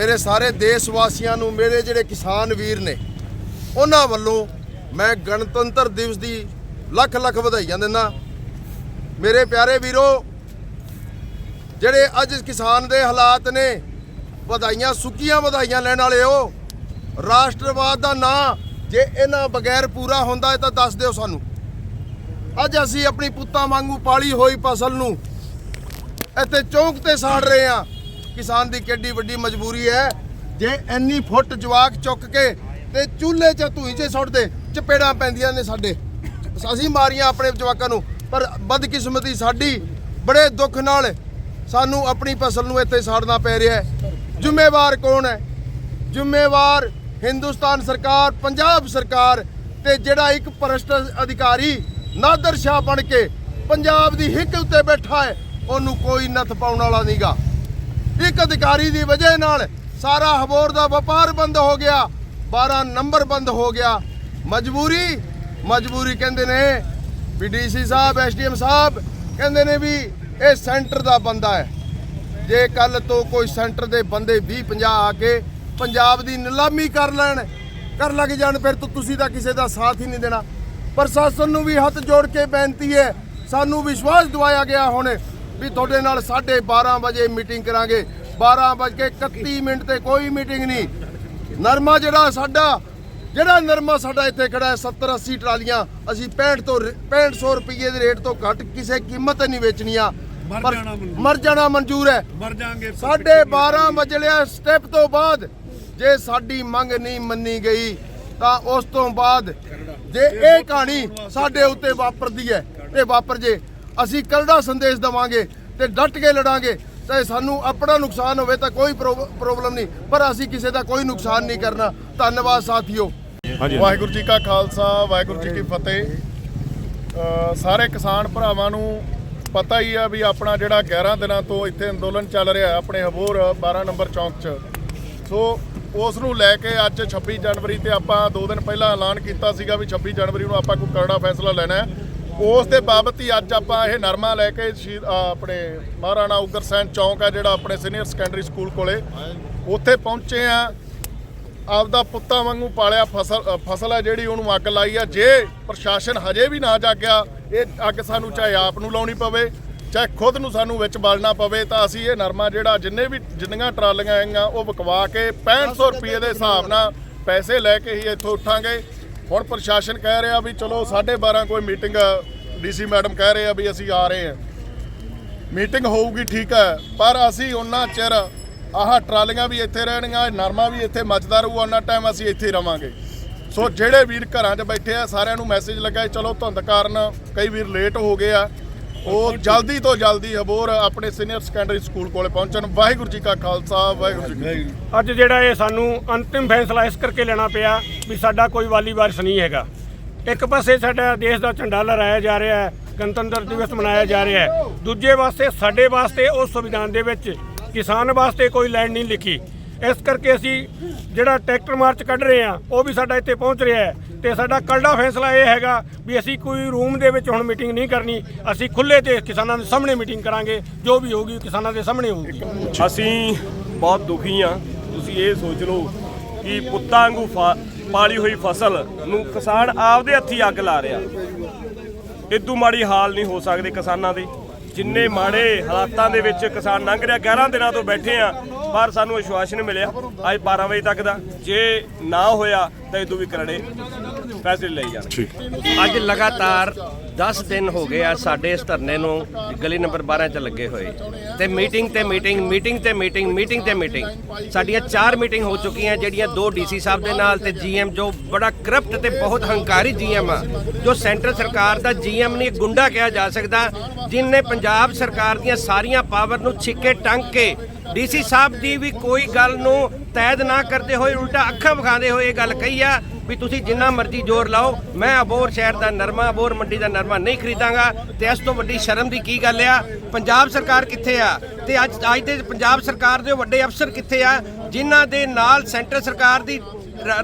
ਮੇਰੇ ਸਾਰੇ ਦੇਸ਼ ਵਾਸੀਆਂ ਨੂੰ, ਮੇਰੇ ਜਿਹੜੇ ਕਿਸਾਨ ਵੀਰ ਨੇ, ਉਹਨਾਂ ਵੱਲੋਂ ਮੈਂ ਗਣਤੰਤਰ ਦਿਵਸ ਦੀ ਲੱਖ ਲੱਖ ਵਧਾਈਆਂ ਦਿੰਦਾ। ਮੇਰੇ ਪਿਆਰੇ ਵੀਰੋ, ਜਿਹੜੇ ਅੱਜ ਕਿਸਾਨ ਦੇ ਹਾਲਾਤ ਨੇ, ਵਧਾਈਆਂ, ਸੁੱਕੀਆਂ ਵਧਾਈਆਂ ਲੈਣ ਵਾਲੇ ਹੋ, ਰਾਸ਼ਟਰਵਾਦ ਦਾ ਨਾਂ ਜੇ ਇਹਨਾਂ ਬਗੈਰ ਪੂਰਾ ਹੁੰਦਾ ਹੈ ਤਾਂ ਦੱਸ ਦਿਓ ਸਾਨੂੰ। ਅੱਜ ਅਸੀਂ ਆਪਣੀ ਪੁੱਤਾਂ ਵਾਂਗੂ ਪਾਲੀ ਹੋਈ ਫਸਲ ਨੂੰ ਇੱਥੇ ਚੌਂਕ ਤੇ ਸਾੜ ਰਹੇ ਆ ਕਿਸਾਨ ਦੀ ਕਿੱਡੀ ਵੱਡੀ ਮਜਬੂਰੀ ਹੈ। ਜੇ ਇੰਨੀ ਫੁੱਟ ਜਵਾਕ ਚੁੱਕ ਕੇ ਤੇ ਚੁੱਲ੍ਹੇ 'ਚ ਧੂਈ 'ਚ ਸੁੱਟਦੇ, ਚਪੇੜਾਂ ਪੈਂਦੀਆਂ ਨੇ ਸਾਡੇ। ਅਸੀਂ ਮਾਰੀਆਂ ਆਪਣੇ ਜਵਾਕਾਂ ਨੂੰ, ਪਰ ਬਦਕਿਸਮਤੀ ਸਾਡੀ, ਬੜੇ ਦੁੱਖ ਨਾਲ ਸਾਨੂੰ ਆਪਣੀ ਫਸਲ ਨੂੰ ਇੱਥੇ ਸਾੜਨਾ ਪੈ ਰਿਹਾ ਹੈ। ਜ਼ਿੰਮੇਵਾਰ ਕੌਣ ਹੈ? ਜ਼ਿੰਮੇਵਾਰ ਹਿੰਦੁਸਤਾਨ ਸਰਕਾਰ, ਪੰਜਾਬ ਸਰਕਾਰ ਤੇ ਜਿਹੜਾ ਇੱਕ ਭ੍ਰਸ਼ਟ ਅਧਿਕਾਰੀ, ਨਾਦਰ ਸ਼ਾਹ ਬਣ ਕੇ ਪੰਜਾਬ ਦੀ ਹਿੱਕ ਉੱਤੇ ਬੈਠਾ ਹੈ, ਉਹਨੂੰ ਕੋਈ ਨੱਥ ਪਾਉਣ ਵਾਲਾ ਨਹੀਂਗਾ ਇੱਕ ਅਧਿਕਾਰੀ ਦੀ ਵਜ੍ਹਾ ਨਾਲ ਸਾਰਾ ਹਬੋਰ ਦਾ ਵਪਾਰ ਬੰਦ ਹੋ ਗਿਆ 12 ਨੰਬਰ ਬੰਦ ਹੋ ਗਿਆ। ਮਜਬੂਰੀ ਮਜਬੂਰੀ ਕਹਿੰਦੇ ਨੇ ਵੀ ਡੀਸੀ ਸਾਹਿਬ, ਐਸਡੀਐਮ ਸਾਹਿਬ ਕਹਿੰਦੇ ਨੇ ਵੀ ਇਹ ਸੈਂਟਰ ਦਾ ਬੰਦਾ ਹੈ। ਜੇ ਕੱਲ ਤੋਂ ਕੋਈ ਸੈਂਟਰ ਦੇ ਬੰਦੇ 20 50 ਆ ਕੇ ਪੰਜਾਬ ਦੀ ਨਿਲਾਮੀ ਕਰ ਲੈਣ, ਕਰ ਲੱਗ ਜਾਣ, ਫਿਰ ਤਾਂ ਤੁਸੀਂ ਤਾਂ ਕਿਸੇ ਦਾ ਸਾਥ ਹੀ ਨਹੀਂ ਦੇਣਾ। ਪ੍ਰਸ਼ਾਸਨ ਨੂੰ ਵੀ ਹੱਥ ਜੋੜ ਕੇ ਬੇਨਤੀ ਹੈ, ਸਾਨੂੰ ਵਿਸ਼ਵਾਸ ਦਿਵਾਇਆ ਗਿਆ ਹੁਣ। ਵੀ ਤੁਹਾਡੇ ਨਾਲ 12:30 ਵਜੇ ਮੀਟਿੰਗ ਕਰਾਂਗੇ। 12 ਵਜੇ 31 ਮਿੰਟ ਤੇ ਕੋਈ ਮੀਟਿੰਗ ਨਹੀਂ। ਨਰਮਾ ਜਿਹੜਾ ਸਾਡਾ ਜਿਹੜਾ ਨਰਮਾ ਸਾਡਾ ਇੱਥੇ ਖੜਾ ਹੈ 70 80 ਟਰਾਲੀਆਂ ਅਸੀਂ 65 ਤੋਂ 6500 ਰੁਪਏ ਦੇ ਰੇਟ ਤੋਂ ਘੱਟ ਕਿਸੇ ਕੀਮਤ ਨਹੀਂ ਵੇਚਣੀਆਂ। ਮਰ ਪਰ ਜਾਣਾ ਮਨਜ਼ੂਰ। ਮਰ ਜਾਣਾ ਮਨਜ਼ੂਰ ਹੈ। ਮਰ ਜਾਾਂਗੇ ਸਾਢੇ 12 ਵਜਲਿਆ ਸਟੈਪ ਤੋਂ ਬਾਅਦ। ਜੇ ਸਾਡੀ ਮੰਗ ਨਹੀਂ ਮੰਨੀ ਗਈ ਤਾਂ ਉਸ ਤੋਂ ਬਾਅਦ ਜੇ ਇਹ ਕਹਾਣੀ ਸਾਡੇ ਉੱਤੇ ਵਾਪਰਦੀ ਹੈ ਤੇ ਵਾਪਰ ਜੇ। ਅਸੀਂ ਕਰੜਾ ਸੰਦੇਸ਼ ਦਵਾਂਗੇ ਤੇ ਡਟ ਕੇ ਲੜਾਂਗੇ ਚਾਹੇ ਸਾਨੂੰ ਆਪਣਾ ਨੁਕਸਾਨ ਹੋਵੇ ਤਾਂ ਕੋਈ ਪ੍ਰੋਬਲਮ ਨਹੀਂ ਪਰ ਅਸੀਂ ਕਿਸੇ ਦਾ ਕੋਈ ਨੁਕਸਾਨ ਨਹੀਂ ਕਰਨਾ। ਧੰਨਵਾਦ ਸਾਥੀਓ। ਵਾਹਿਗੁਰੂ ਜੀ ਕਾ ਖਾਲਸਾ ਵਾਹਿਗੁਰੂ ਜੀ ਕੀ ਫਤਿਹ। ਸਾਰੇ ਕਿਸਾਨ ਭਰਾਵਾਂ ਨੂੰ ਪਤਾ ਹੀ ਆ ਵੀ ਆਪਣਾ ਜਿਹੜਾ 11 ਦਿਨਾਂ ਤੋਂ ਇੱਥੇ ਅੰਦੋਲਨ ਚੱਲ ਰਿਹਾ ਹੈ ਆਪਣੇ ਹਬੋਰ 12 ਨੰਬਰ ਚੌਂਕ 'ਚ। ਸੋ ਉਸ ਨੂੰ ਲੈ ਕੇ ਅੱਜ 26 ਜਨਵਰੀ ਤੇ ਆਪਾਂ 2 ਦਿਨ ਪਹਿਲਾਂ ਐਲਾਨ ਕੀਤਾ ਸੀਗਾ ਵੀ 26 ਜਨਵਰੀ ਨੂੰ ਆਪਾਂ ਕੋਈ ਕਰੜਾ ਫੈਸਲਾ ਲੈਣਾ ਹੈ। ਉਸ ਦੇ ਬਾਬਤ ਹੀ ਅੱਜ ਆਪਾਂ ਇਹ ਨਰਮਾ ਲੈ ਕੇ ਸ਼ਹੀਦ- ਆਪਣੇ ਮਹਾਰਾਣਾ ਉਗਰਸੈਨ ਚੌਂਕ ਆ ਜਿਹੜਾ ਆਪਣੇ ਸੀਨੀਅਰ ਸੈਕੰਡਰੀ ਸਕੂਲ ਕੋਲੇ। ਉੱਥੇ ਪਹੁੰਚੇ ਆ। ਆਪਦਾ ਪੁੱਤਾਂ ਵਾਂਗੂ ਪਾਲਿਆ ਫਸਲ ਫਸਲ ਹੈ ਜਿਹੜੀ ਉਹਨੂੰ ਅੱਗ ਲਾਈ ਆ। ਜੇ ਪ੍ਰਸ਼ਾਸਨ ਹਜੇ ਵੀ ਨਾ ਜਾਗਿਆ, ਇਹ ਅੱਗ ਸਾਨੂੰ ਚਾਹੇ ਆਪ ਨੂੰ ਲਾਉਣੀ ਪਵੇ, ਚਾਹੇ ਖੁਦ ਨੂੰ ਸਾਨੂੰ ਵਿੱਚ ਬਾਲਣਾ ਪਵੇ, ਤਾਂ ਅਸੀਂ ਇਹ ਨਰਮਾ ਜਿਹੜਾ ਜਿੰਨੇ ਵੀ ਜਿੰਨੀਆਂ ਟਰਾਲੀਆਂ ਆਈਆਂ ਉਹ ਵਿਕਵਾ ਕੇ 6500 ਰੁਪਏ ਦੇ ਹਿਸਾਬ ਨਾਲ ਪੈਸੇ ਲੈ ਕੇ ਹੀ ਇੱਥੋਂ ਉੱਠਾਂਗੇ। ਹੁਣ ਪ੍ਰਸ਼ਾਸਨ ਕਹਿ ਰਿਹਾ ਵੀ ਚਲੋ 12:30 ਕੋਈ ਮੀਟਿੰਗ, ਡੀਸੀ ਮੈਡਮ ਕਹਿ ਰਹੇ ਆ ਵੀ ਅਸੀਂ ਆ ਰਹੇ ਹਾਂ। ਮੀਟਿੰਗ ਹੋਊਗੀ, ਠੀਕ ਹੈ, ਪਰ ਅਸੀਂ ਉਹਨਾਂ ਚਿਰ ਆਹ ਟਰਾਲੀਆਂ ਵੀ ਇੱਥੇ ਰਹਿਣਗੀਆਂ, ਨਰਮਾ ਵੀ ਇੱਥੇ ਮੱਚਦਾ ਰਹੂ, ਉਹਨਾਂ ਟਾਈਮ ਅਸੀਂ ਇੱਥੇ ਹੀ ਰਵਾਂਗੇ। ਸੋ ਜਿਹੜੇ ਵੀਰ ਘਰਾਂ 'ਚ ਬੈਠੇ ਆ, ਸਾਰਿਆਂ ਨੂੰ ਮੈਸੇਜ ਲੱਗਾ ਚਲੋ ਧੁੰਦ ਕਾਰਨ ਕਈ ਵੀਰ ਲੇਟ ਹੋ ਗਏ ਆ। ਉਹ ਜਲਦੀ ਤੋਂ ਜਲਦੀ ਹਬੋਰ ਆਪਣੇ ਸੀਨੀਅਰ ਸੈਕੰਡਰੀ ਸਕੂਲ ਕੋਲੇ ਪਹੁੰਚਣ। ਵਾਹਿਗੁਰੂ ਜੀ ਕਾ ਖਾਲਸਾ ਵਾਹਿਗੁਰੂ ਜੀ ਕੀ ਫਤਿਹ। ਅੱਜ ਜਿਹੜਾ ਇਹ ਸਾਨੂੰ ਅੰਤਿਮ ਫੈਸਲਾ ਇਸ ਕਰਕੇ ਲੈਣਾ ਪਿਆ ਵੀ ਸਾਡਾ ਕੋਈ ਵਾਲੀ ਵਾਰਿਸ ਨਹੀਂ ਹੈਗਾ। ਇੱਕ ਪਾਸੇ ਸਾਡਾ ਦੇਸ਼ ਦਾ ਝੰਡਾ ਲਹਿਰਾਇਆ ਜਾ ਰਿਹਾ ਹੈ ਗਣਤੰਤਰ ਦਿਵਸ ਮਨਾਇਆ ਜਾ ਰਿਹਾ ਹੈ। ਦੂਜੇ ਪਾਸੇ ਸਾਡੇ ਵਾਸਤੇ ਉਸ ਸੰਵਿਧਾਨ ਦੇ ਵਿੱਚ ਕਿਸਾਨ ਵਾਸਤੇ ਕੋਈ ਲਾਈਨ ਨਹੀਂ ਲਿਖੀ। ਇਸ ਕਰਕੇ ਅਸੀਂ ਜਿਹੜਾ ਟਰੈਕਟਰ ਮਾਰਚ ਕੱਢ ਰਹੇ ਹਾਂ ਉਹ ਵੀ ਸਾਡਾ ਇੱਥੇ ਪਹੁੰਚ ਰਿਹਾ ਹੈ। ਤੇ ਸਾਡਾ ਕੱਲੜਾ ਫੈਸਲਾ ਇਹ ਹੈਗਾ ਵੀ ਅਸੀਂ ਕੋਈ ਰੂਮ ਦੇ ਵਿੱਚ ਹੁਣ ਮੀਟਿੰਗ ਨਹੀਂ ਕਰਨੀ, ਅਸੀਂ ਖੁੱਲੇ ਤੇ ਕਿਸਾਨਾਂ ਦੇ ਸਾਹਮਣੇ ਮੀਟਿੰਗ ਕਰਾਂਗੇ, ਜੋ ਵੀ ਹੋਊਗੀ ਕਿਸਾਨਾਂ ਦੇ ਸਾਹਮਣੇ ਹੋਊਗੀ। ਅਸੀਂ ਬਹੁਤ ਦੁਖੀ ਆ ਤੁਸੀਂ ਇਹ ਸੋਚ ਲਓ ਕਿ ਪੁੱਤਾਂ ਵਾਂਗੂ ਫਾ- ਪਾਲੀ ਹੋਈ ਫਸਲ ਨੂੰ ਕਿਸਾਨ ਆਪਦੇ ਹੱਥੀ ਅੱਗ ਲਾ ਰਿਹਾ। ਇਦੋਂ ਮਾੜੀ ਹਾਲ ਨਹੀਂ ਹੋ ਸਕਦੇ ਕਿਸਾਨਾਂ ਦੇ। ਜਿੰਨੇ ਮਾੜੇ ਹਾਲਾਤਾਂ ਦੇ ਵਿੱਚ ਕਿਸਾਨ ਲੰਘ ਰਿਹਾ 11 ਦਿਨਾਂ ਤੋਂ ਬੈਠੇ ਆ ਪਰ ਸਾਨੂੰ ਆਸ਼ਵਾਸਨ ਮਿਲਿਆ। ਅੱਜ 12 ਵਜੇ ਤੱਕ ਦਾ। ਜੇ ਨਾ ਹੋਇਆ ਤਾਂ ਇਦੋਂ ਵੀ ਕਰੜੇ ਫੈਸਲੇ ਲਈ ਜਾਣ। ਅੱਜ ਲਗਾਤਾਰ 10 ਦਿਨ ਹੋ ਗਏ ਆ ਸਾਡੇ ਇਸ ਧਰਨੇ ਨੂੰ ਗਲੀ ਨੰਬਰ 12 ਚ ਲੱਗੇ ਹੋਏ। ਤੇ ਮੀਟਿੰਗ ਤੇ ਮੀਟਿੰਗ ਮੀਟਿੰਗ ਤੇ ਮੀਟਿੰਗ ਮੀਟਿੰਗ ਤੇ ਮੀਟਿੰਗ। ਸਾਡੀਆਂ ਚਾਰ ਮੀਟਿੰਗ ਹੋ ਚੁੱਕੀਆਂ ਜਿਹੜੀਆਂ ਦੋ ਡੀਸੀ ਸਾਹਿਬ ਦੇ ਨਾਲ ਤੇ ਜੀਐਮ ਜੋ ਬੜਾ ਕਰਪਟ ਤੇ ਬਹੁਤ ਹੰਕਾਰੀ ਜੀਐਮ ਆ ਜੋ ਸੈਂਟਰ ਸਰਕਾਰ ਦਾ ਜੀਐਮ ਨਹੀਂ ਗੁੰਡਾ ਕਿਹਾ ਜਾ ਸਕਦਾ ਜਿਨਨੇ ਪੰਜਾਬ ਸਰਕਾਰ ਦੀਆਂ ਸਾਰੀਆਂ ਪਾਵਰ ਨੂੰ ਛਿੱਕੇ ਟੰਗ ਕੇ ਡੀਸੀ ਸਾਹਿਬ ਦੀ ਵੀ ਕੋਈ ਗੱਲ ਨੂੰ ਤੈਦ ਨਾ ਕਰਦੇ ਹੋਏ ਉਲਟਾ ਅੱਖਾਂ ਵਿਖਾਉਂਦੇ ਹੋਏ ਇਹ ਗੱਲ ਕਹੀ ਆ ਵੀ ਤੁਸੀਂ ਜਿੰਨਾ ਮਰਜ਼ੀ ਜ਼ੋਰ ਲਾਓ। ਮੈਂ ਅਬੋਰ ਸ਼ਹਿਰ ਦਾ ਨਰਮਾ ਅਬੋਰ ਮੰਡੀ ਦਾ ਨਰਮਾ ਨਹੀਂ ਖਰੀਦਾਂਗਾ ਤੇ ਇਸ ਤੋਂ ਵੱਡੀ ਸ਼ਰਮ ਦੀ ਕੀ ਗੱਲ ਆ? ਪੰਜਾਬ ਸਰਕਾਰ ਕਿੱਥੇ ਆ? ਤੇ ਅੱਜ ਅੱਜ ਦੇ ਪੰਜਾਬ ਸਰਕਾਰ ਦੇ ਵੱਡੇ ਅਫਸਰ ਕਿੱਥੇ ਆ? ਜਿਨ੍ਹਾਂ ਦੇ ਨਾਲ ਸੈਂਟਰ ਸਰਕਾਰ ਦੀ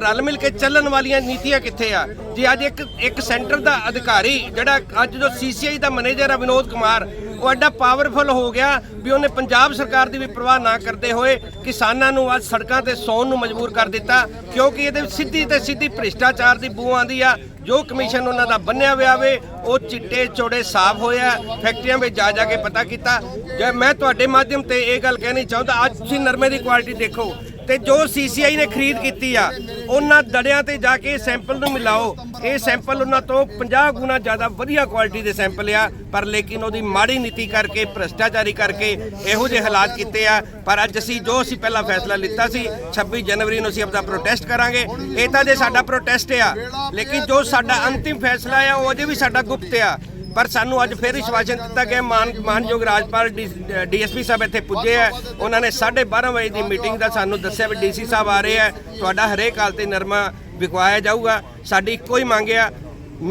ਰਲ ਮਿਲ ਕੇ ਚੱਲਣ ਵਾਲੀਆਂ ਨੀਤੀਆਂ ਕਿੱਥੇ ਆ? ਜੀ ਅੱਜ ਇੱਕ ਇੱਕ ਸੈਂਟਰ ਦਾ ਅਧਿਕਾਰੀ ਜਿਹੜਾ ਅੱਜ ਜੋ ਸੀਸੀਆਈ ਦਾ ਮੈਨੇਜਰ ਆ ਵਿਨੋਦ ਕੁਮਾਰ ਉਹ ਐਡਾ ਪਾਵਰਫੁਲ ਹੋ ਗਿਆ ਵੀ ਉਹਨੇ ਪੰਜਾਬ ਸਰਕਾਰ ਦੀ ਵੀ ਪਰਵਾਹ ਨਾ ਕਰਦੇ ਹੋਏ ਕਿਸਾਨਾਂ ਨੂੰ ਅੱਜ ਸੜਕਾਂ ਤੇ ਸੌਣ ਨੂੰ ਮਜਬੂਰ ਕਰ ਦਿੱਤਾ, ਕਿਉਂਕਿ ਇਹਦੇ ਵਿੱਚ ਸਿੱਧੀ ਤੇ ਸਿੱਧੀ ਭ੍ਰਿਸ਼ਟਾਚਾਰ ਦੀ ਬੂ ਆਂਦੀ ਆ। ਜੋ ਕਮਿਸ਼ਨ ਉਹਨਾਂ ਦਾ ਬੰਨਿਆ ਹੋਇਆ ਵੇ, ਉਹ ਚਿੱਟੇ ਚੋੜੇ ਸਾਫ਼ ਹੋਇਆ ਫੈਕਟਰੀਆਂ ਵਿੱਚ ਜਾ ਜਾ ਕੇ ਪਤਾ ਕੀਤਾ। ਜੇ ਮੈਂ ਤੁਹਾਡੇ ਮਾਧਿਅਮ ਤੇ ਇਹ ਗੱਲ ਕਹਿਣੀ ਚਾਹੁੰਦਾ, ਅੱਜ ਤੁਸੀਂ ਨਰਮੇ ਦੀ ਕੁਆਲਿਟੀ ਦੇਖੋ ਤੇ ਜੋ ਸੀਸੀਆਈ ਨੇ ਖਰੀਦ ਕੀਤੀ ਆ, ਉਹਨਾਂ ਦੜਿਆਂ ਤੇ ਜਾ ਕੇ ਸੈਂਪਲ ਨੂੰ ਮਿਲਾਓ। ਇਹ ਸੈਂਪਲ ਉਹਨਾਂ ਤੋਂ 50 ਗੁਣਾ ਜ਼ਿਆਦਾ ਵਧੀਆ ਕੁਆਲਿਟੀ ਦੇ ਸੈਂਪਲ ਆ, ਪਰ ਲੇਕਿਨ ਉਹਦੀ ਮਾੜੀ ਨੀਤੀ ਕਰਕੇ, ਭ੍ਰਸ਼ਟਾਚਾਰੀ ਕਰਕੇ ਇਹੋ ਜਿਹੇ ਹਾਲਾਤ ਕੀਤੇ ਆ। ਪਰ ਅੱਜ ਅਸੀਂ ਜੋ ਅਸੀਂ ਪਹਿਲਾਂ ਫੈਸਲਾ ਲਿੱਤਾ ਸੀ 26 ਜਨਵਰੀ ਨੂੰ ਅਸੀਂ ਆਪਣਾ ਪ੍ਰੋਟੈਸਟ ਕਰਾਂਗੇ। ਇਹ ਤਾਂ ਜੇ ਸਾਡਾ ਪ੍ਰੋਟੈਸਟ ਆ, ਲੇਕਿਨ ਜੋ ਸਾਡਾ ਅੰਤਿਮ ਫੈਸਲਾ ਆ, ਉਹ ਅਜੇ ਵੀ ਸਾਡਾ ਗੁਪਤ ਆ। ਪਰ ਸਾਨੂੰ ਅੱਜ ਫਿਰ ਵਿਸ਼ਵਾਸਨ ਦਿੱਤਾ ਗਿਆ। ਮਾਨ ਮਾਨਯੋਗ ਰਾਜਪਾਲ ਡੀਐਸਪੀ ਸਾਹਿਬ ਇੱਥੇ ਪੁੱਜੇ ਆ। ਉਹਨਾਂ ਨੇ 12:30 ਵਜੇ ਦੀ ਮੀਟਿੰਗ ਦਾ ਸਾਨੂੰ ਦੱਸਿਆ ਵੀ ਡੀਸੀ ਸਾਹਿਬ ਆ ਰਹੇ ਆ। ਤੁਹਾਡਾ ਹਰੇਕ ਹਾਲ ਤੇ ਨਰਮਾ ਵਿਕਵਾਇਆ ਜਾਊਗਾ। ਸਾਡੀ ਇੱਕੋ ਹੀ ਮੰਗ ਆ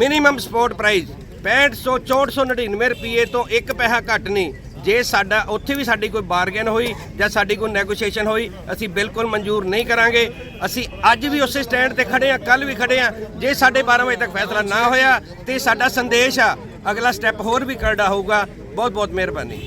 ਮਿਨੀਮਮ ਸਪੋਰਟ ਪ੍ਰਾਈਸ 6500 6499 ਰੁਪਏ ਤੋਂ ਇੱਕ ਪੈਸਾ ਘੱਟ ਨਹੀਂ। ਜੇ ਸਾਡਾ ਉੱਥੇ ਵੀ ਸਾਡੀ ਕੋਈ ਬਾਰਗੇਨ ਹੋਈ ਜਾਂ ਸਾਡੀ ਕੋਈ ਨੈਗੋਸ਼ੀਏਸ਼ਨ ਹੋਈ, ਅਸੀਂ ਬਿਲਕੁਲ ਮਨਜ਼ੂਰ ਨਹੀਂ ਕਰਾਂਗੇ। ਅਸੀਂ ਅੱਜ ਵੀ ਉਸੇ ਸਟੈਂਡ ਤੇ ਖੜੇ ਆ ਕੱਲ ਵੀ ਖੜੇ ਆ। ਜੇ ਸਾਡੇ 12 ਵਜੇ ਤੱਕ ਫੈਸਲਾ ਨਾ ਹੋਇਆ ਤੇ ਸਾਡਾ ਸੰਦੇਸ਼ ਆ ਅਗਲਾ ਸਟੈਪ ਹੋਰ ਵੀ ਕਰਦਾ ਹੋਊਗਾ। ਬਹੁਤ ਬਹੁਤ ਮਿਹਰਬਾਨੀ।